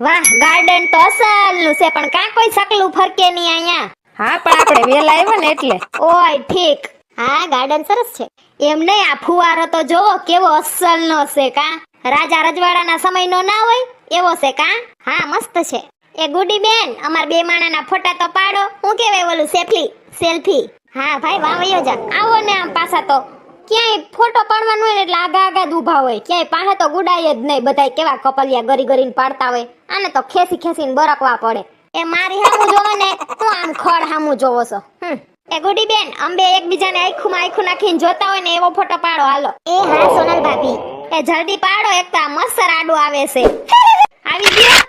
વાહ ગાર્ડન તો અસલનું છે પણ કાં કોઈ સકલું ફરકે નહીં અહીંયા. હા પણ આપણે વેલા આવ્યા ને એટલે. ઓય ઠીક. હા ગાર્ડન સરસ છે. એમ નહીં આ ફુવારો તો જોવો કેવો અસલનો છે કા? રાજા રજવાડાના સમયનો ના હોય એવો છે કા? હા મસ્ત છે. એ ગુડી બેન અમાર બે માણાના ફોટા તો પાડો. હું કેવાય ઓલું સેફલી સેલ્ફી. હા ભાઈ વાવ જા. આવો ને આમ પાછા તો. ક્યાંય ફોટો પાડવાનો હોય એટલે આગા આગા ઊભા હોય. ક્યાંય પાસે તો ગુડાય જ નહીં. બધા કેવા કપલિયા ગરી ગરીને પાડતા હોય. આને તો ખેસી ખેસીને બરકવા પડે. એ મારી હામું જોવો ને, તું આમ ખડ હામું જોવો છો. હમ. એ ગુડી બેન અંબે એકબીજાને આખું આખું નાખીને જોતા હોય ને એવો ફોટો પાડો. હાલો. એ હા, સોનલ ભાભી. એ જલ્દી પાડો, એક તો આ મસ્ત આડો આવે છે. આવી ગયો?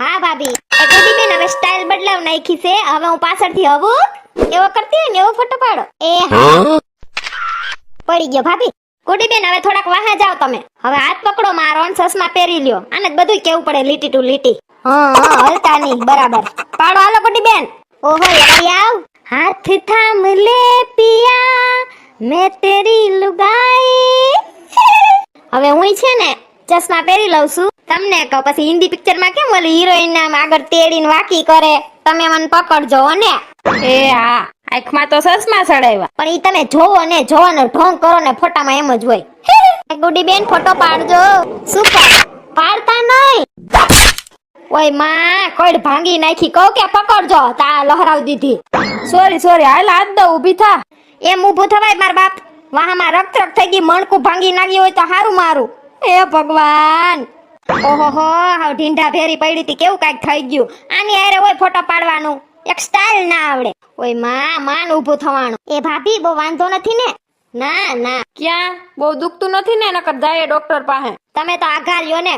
હા, ભાભી. એ ગુડી બેન હવે સ્ટાઇલ બદલાવ નાખી છે. હવે હું પાછળથી હવું. એવો કરતી હોય ને એવો ફોટો પાડો. એ હા? પડી ગયો ભાભી. કુડીબેન હવે થોડાક વાહે જાઓ તમે. હવે હાથ પકડો મારો અને સસમા પહેરી લ્યો. આને બધું કેવું પડે, લીટી ટુ લીટી. હા હલતા નહીં, બરાબર. પાડો હાલો કુડીબેન ઓહો યારી આવ. હાથ થામ લે પિયા, મેં તેરી લુગાઈ. હવે હું છે ને ચશ્મા પહેરી લઉં છું. તમને કહો, પછી હિન્દી પિક્ચરમાં કેમ ઓલી હિરોઈન આગળ તેડીને વાકી કરે? તમે મને પકડજો ને. એ હા. આંખમાં તો સસમા સડાવ્યા પણ ઈ તમે જોવો ને જોવાનો ઢોંગ કરો ને ફોટામાં એમ જ હોય. ગુડી બેન ફોટો પાડજો. સુપર પાડતા નહીં. ઓયમાં કોઈડ ભાંગી નાખી. કહું કે પકડજો. તા લહરાવી દીધી. સોરી સોરી હાલ હાથ દો ઊભી થા. એમ ઊભું થવાય માર બાપ. વાહમાં રક્ત રક્ત થઈ ગઈ મણકું ભાંગી નાખ્યું હોય તો હારું મારું. એ ભગવાન. ઓહો હો હાવ ઢીંઢા ભેરી પડી હતી. કેવું કાંઈક થઈ ગયું. આની હારે હોય ફોટો પાડવાનું. એક સ્ટાઇલ ના આવડે. ઓયમાં માન ઊભું થવાનું. એ ભાભી બહુ વાંધો નથી ને? ના ના. ક્યાં? બહુ દુખતું નથી ને? નકર જાય ડોક્ટર પાસે. તમે તો આઘા લ્યો ને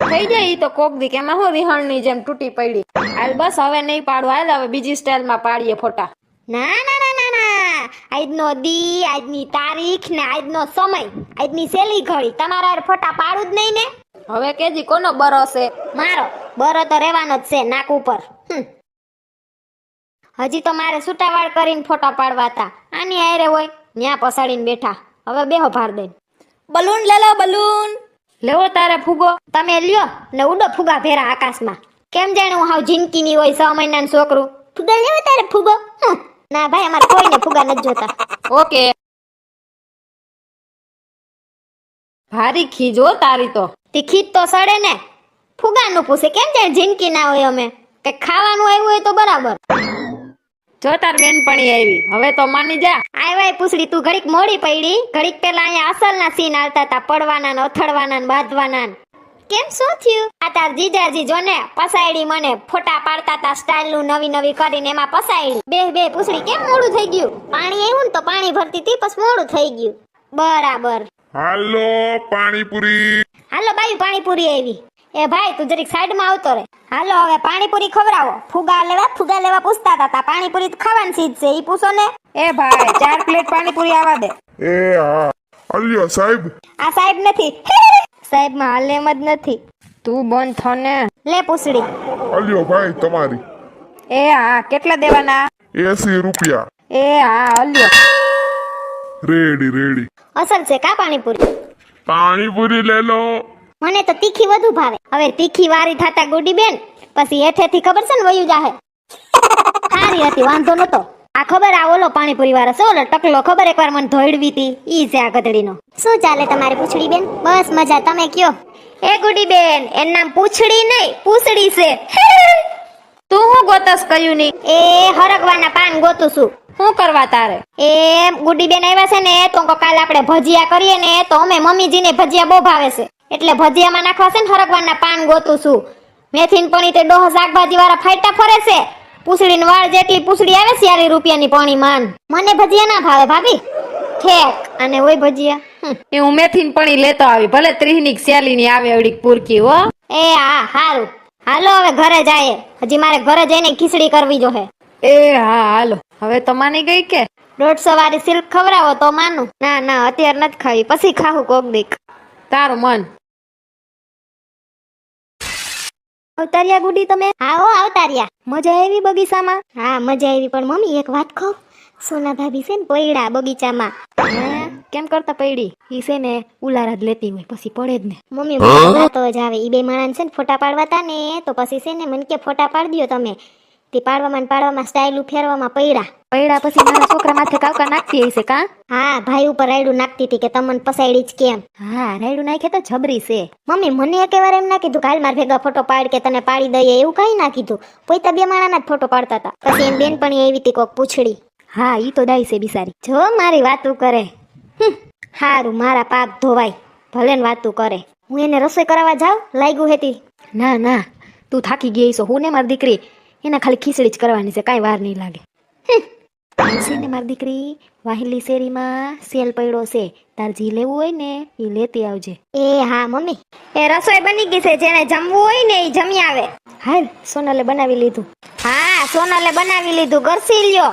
થઈ જાય ઈ તો કોક દી કે એમાં હું વિહણની જેમ તૂટી પડી? હાલ બસ હવે નહીં પાડું હાલ હવે બીજી સ્ટાઇલમાં પાડીએ ફોટા. ના ના ના ના ના. આજનો દી આજની તારીખ ને આજનો સમય. આજની સેલી ઘડી. તમારા ફોટા પાડું જ નહીં ને? હવે કેજી કોનો બરો છે? મારો. બરો તો રહેવાનો જ છે નાક ઉપર. હજી તો મારે સુટાવાળ કરીને ફોટા પાડવા હતા. આની આયરે હોય ન્યા પસાડીને બેઠા. હવે બેહો ભાર દઈને. બલૂન લે લો બલૂન. લેવો તારે ફૂગો. તમે લ્યો ને ઉડો ફુગા ભેરા આકાશમાં. કેમ જાણે હું હાવ જિંદગીની હોય છ મહિનાનું છોકરું? ફુગા લેવો તારે ફુગો? ના ભાઈ અમારે કોઈને ફુગા નથી જોતા. ઓકે. ભારી ખીજો તારી તો. તીખી ખીજ તો સડે ને. ફુગાનું પૂછે. કેમ જાણે જિંદગી ના હોય અમે? કે ખાવાનું આવ્યું હોય તો બરાબર. જો તાર બેનપણી આવી હવે તો માની જા. આવ્યા પૂછડી તું ઘડીક મોડી પડી. ઘડીક પેલા અહીંયા અસલના સીન આવતા હતા પડવાના ને અથડવાના ને બાંધવાના કેમ શું થયું? આ તાર જીજાજી જો ને પસાયડી મને ફોટા પાડતા તા સ્ટાઇલનું નવી નવી કરીને એમાં પસાયડી. બે બે પૂછડી કેમ મોડું થઈ ગયું? પાણી આવ્યું ને તો પાણી ભરતી હતી પછી મોડું થઈ ગયું. બરાબર. હાલો પાણીપુરી. હાલો બાયું પાણીપુરી આવી. એ ભાઈ તું જરીક સાઈડમાં આવતો રે હાલો હવે પાણીપુરી ખવડાવો. ફુગા લેવા ફુગા લેવા પૂછતા હતા તા પાણીપુરી ખાવાની ચીજ છે ઈ પૂછો ને. એ ભાઈ ચાર પ્લેટ પાણીપુરી આવા દે. એ હા. અલ્યો સાહેબ. આ સાહેબ નથી. સાહેબમાં હાલ એમ જ નથી. તું બંધ થો ને. લે પૂછડી. અલ્યો ભાઈ તમારી. એ હા કેટલા દેવાના? એસી રૂપિયા. એ હા અલ્યો. Ready ready. અસલ છે કા પાણીપુરી? પાણીપુરી લે લો. મને તો તીખી વધુ ભાવે. હવે તીખી વારી થાતા ગુડી બેન પછી હેઠેથી ખબર છે ને વયું જાહે? સારી હતી વાંધો નતો. આ ખબર આ ઓલો પાણીપુરી વાળો છે ઓલો ટકલો ખબર એકવાર મને ધોઈડવી હતી ઈ છે આ ગધડીનો. શું ચાલે તમારી પૂછડી બેન? બસ મજા તમે કયો? એ ગુડી બેન એનું નામ પૂછડી નહીં પૂછડી છે. તું હું ગોતસ કયું નહીં એ હરગવાના પાન ગોતું છું. શું કરવા તારે? એ ગુડી બેન આવ્યા છે ને તો કાલ કાલે આપણે ભજીયા કરીએ ને તો અમે મમ્મીજીને ભજીયા બહુ ભાવે છે. એટલે ભજીયામાં નાખવા છે ને હરગવાના પાન ગોતું છું. મેથીન પણી તે ડોહ શાકભાજી વાળા ફાઈટા ફરે છે. પૂછડીને વાળ જેટલી પૂછડી આવે છે રૂપિયાની પાણી માન. મને ભજીયા ના ભાવે ભાભી. ઠેક. અને ઓય ભજીયા એ હું મેથીન પણી લેતો આવી. ભલે ત્રીહની ની આવે એવડી પૂરકી હો. એ હા હારું. હાલો હવે ઘરે જાય હજી મારે ઘરે જઈને ખીચડી કરવી જોહે. એ હા હાલો. હવે તો માની ગઈ કે? દોઢસો વાળી સિલ્ક ખવડાવો તો માનું. ના ના અત્યારે નથી ખાવી. પછી ખાવું કોક દીક. તારું મન. અવતાર્યા ગુડી તમે? હા હો અવતાર્યા. મજા આવી બગીચામાં? હા મજા આવી પણ મમ્મી એક વાત કહું. સોના ભાભી છે ને પૈડા બગીચામાં. હે? કેમ કરતા પૈડી? ઈ છે ને ઉલારા જ લેતી હોય પછી પડે જ ને. મમ્મી તો જ આવે. ઈ બે માણસ છે ને ફોટા પાડવા તા ને તો પછી છે ને મને કે ફોટા પાડી દ્યો તમે. તે પાડવામાં ને પાડવામાં સ્ટાઇલ ફેરવામાં પૈડા પૈડા પછી મારા છોકરા માથે કાવકા નાખતી હશે કા? હા ભાઈ ઉપર રાયડું નાખતી હતી કે તમને પસાડી જ કેમ? હા રાયડું નાખે તો જબરી છે. મમ્મી મને એક વાર એમ ના કીધું કાલ માર ભેગા ફોટો પાડ કે તને પાડી દઈએ એવું કઈ ના કીધું. પોઈતા બે માણાના જ ફોટો પાડતા હતા. પછી એમ બેન પણ એવી હતી કોક પૂછડી. હા ઈ તો દાઈ છે બિસારી જો મારી વાતું કરે. હારું મારા પાપ ધોવાય. ભલે ને વાતું કરે. હું એને રસોઈ કરાવવા જાઉં? લાગ્યું હેતી. ના ના તું થાકી ગઈ છો હું ને મારી દીકરી એને ખાલી ખીચડી જ કરવાની છે કાંઈ વાર નહીં લાગે. છે ને મારી દીકરી વાહિલી શેરીમાં સેલ પડ્યો છે. તાર જી લેવું હોય ને એ લેતી આવજે. એ હા મમ્મી. એ રસોઈ બની ગઈ છે જેને જમવું હોય ને એ જમી આવે. હાલ સોનલે બનાવી લીધું. હા સોનલે બનાવી લીધું. ગરસી લ્યો.